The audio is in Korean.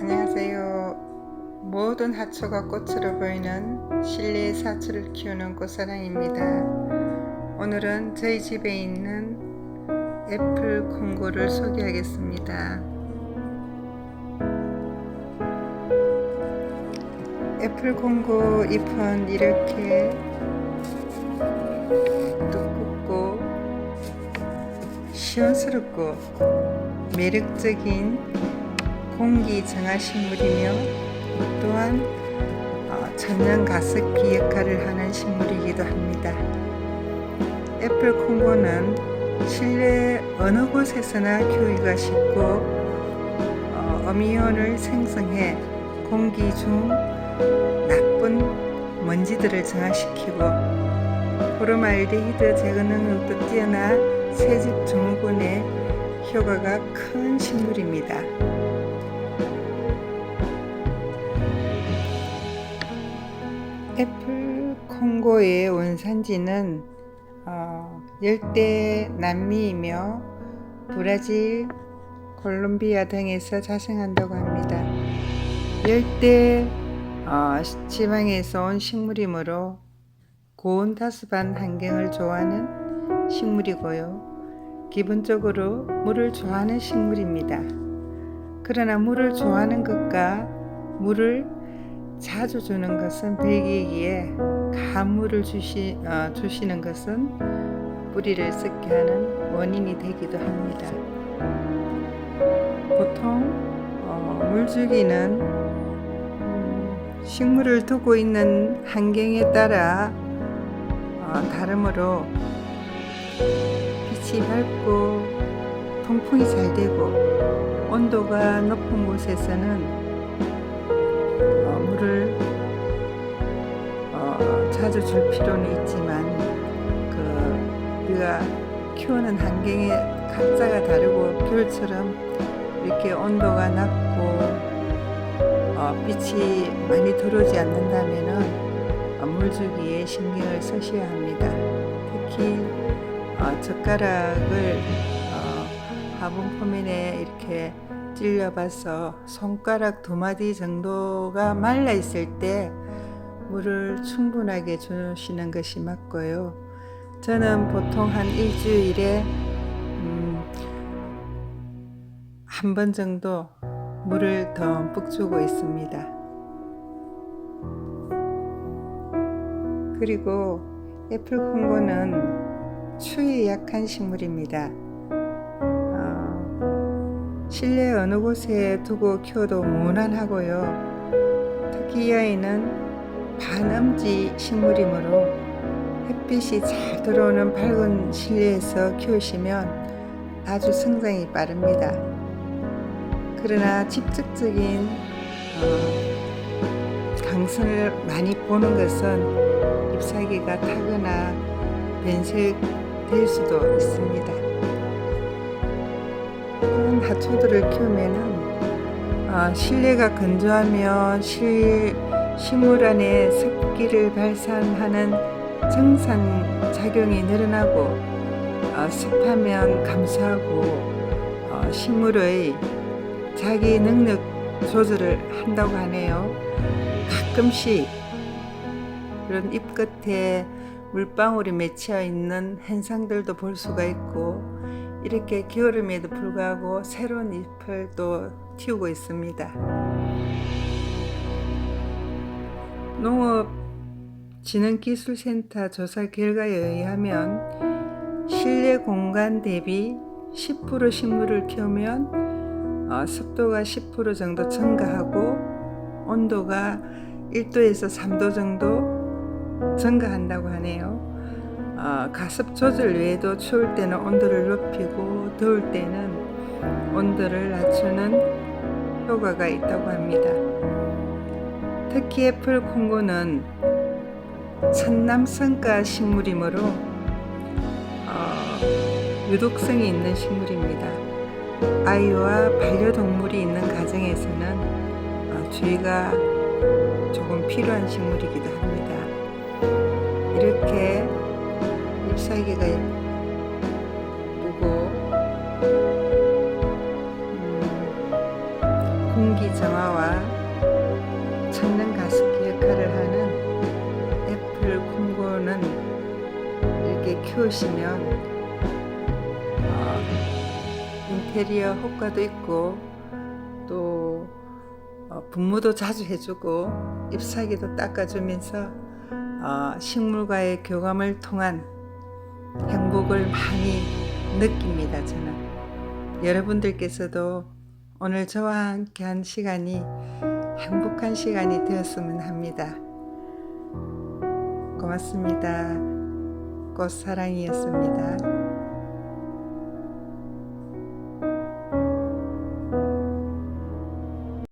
안녕하세요. 모든 하초가 꽃으로 보이는 실내 사초를 키우는 꽃사랑입니다. 오늘은 저희 집에 있는 애플 콩고를 소개하겠습니다. 애플 콩고 잎은 이렇게 두껍고 시원스럽고 매력적인 공기 정화식물이며 또한 어, 천연 가습기 역할을 하는 식물이기도 합니다. 애플 콩고는 실내 어느 곳에서나 키우기가 쉽고 어, 어미온을 생성해 공기 중 나쁜 먼지들을 정화시키고 포르말데히드 제거 능력도 뛰어난 새집 증후군의 효과가 큰 식물입니다. 애플 콩고의 원산지는 어, 열대 남미이며 브라질, 콜롬비아 등에서 자생한다고 합니다. 열대 어, 지방에서 온 식물이므로 고온 다습한 환경을 좋아하는 식물이고요. 기본적으로 물을 좋아하는 식물입니다. 그러나 물을 좋아하는 것과 물을 자주 주는 것은 들기기에 가물을 주시, 어, 주시는 것은 뿌리를 썩게 하는 원인이 되기도 합니다. 보통 어, 물주기는 음, 식물을 두고 있는 환경에 따라 어, 다르므로 빛이 밝고 통풍이 잘 되고 온도가 높은 곳에서는 어, 물을 어, 자주 줄 필요는 있지만 그 우리가 키우는 환경에 각자가 다르고 겨울처럼 이렇게 온도가 낮고 어, 빛이 많이 들어오지 않는다면은 어, 물 주기에 신경을 쓰셔야 합니다. 특히 어, 젓가락을 어, 화분 포면에 이렇게 찔려봐서 손가락 두 마디 정도가 말라 있을 때 물을 충분하게 주시는 것이 맞고요. 저는 보통 한 일주일에 음, 한 번 정도 물을 듬뿍 주고 있습니다. 그리고 애플 콩고는 추위에 약한 식물입니다. 어, 실내 어느 곳에 두고 키워도 무난하고요. 특히 이 아이는 반음지 식물이므로 햇빛이 잘 들어오는 밝은 실내에서 키우시면 아주 성장이 빠릅니다. 그러나 직접적인 어, 강선을 많이 보는 것은 잎사귀가 타거나 변색될 수도 있습니다. 이런 하초들을 키우면은 어, 실내가 건조하면 실, 식물 안에 습기를 발산하는 정산 작용이 늘어나고 어, 습하면 감소하고 어, 식물의 자기 능력 조절을 한다고 하네요. 가끔씩 그런 잎 끝에 물방울이 맺혀 있는 현상들도 볼 수가 있고 이렇게 겨울임에도 불구하고 새로운 잎을 또 틔우고 있습니다. 농업진흥기술센터 조사 결과에 의하면 실내 공간 대비 10% 식물을 키우면 어, 습도가 10% 정도 증가하고 온도가 1도에서 3도 정도 증가한다고 하네요. 어, 가습 조절 외에도 추울 때는 온도를 높이고 더울 때는 온도를 낮추는 효과가 있다고 합니다. 특히 애플 콩고는 천남성가 식물이므로 어, 유독성이 있는 식물입니다. 아이와 반려동물이 있는 가정에서는 어, 주의가 조금 필요한 식물이기도 합니다. 이렇게 잎사귀가 예쁘고 음, 공기 정화와 천연 가습기 역할을 하는 애플 콩고는 이렇게 키우시면 어, 인테리어 효과도 있고 또 어, 분무도 자주 해주고 잎사귀도 닦아주면서 어, 식물과의 교감을 통한 행복을 많이 느낍니다. 저는 여러분들께서도 오늘 저와 함께한 시간이 행복한 시간이 되었으면 합니다. 고맙습니다. 꽃사랑이었습니다.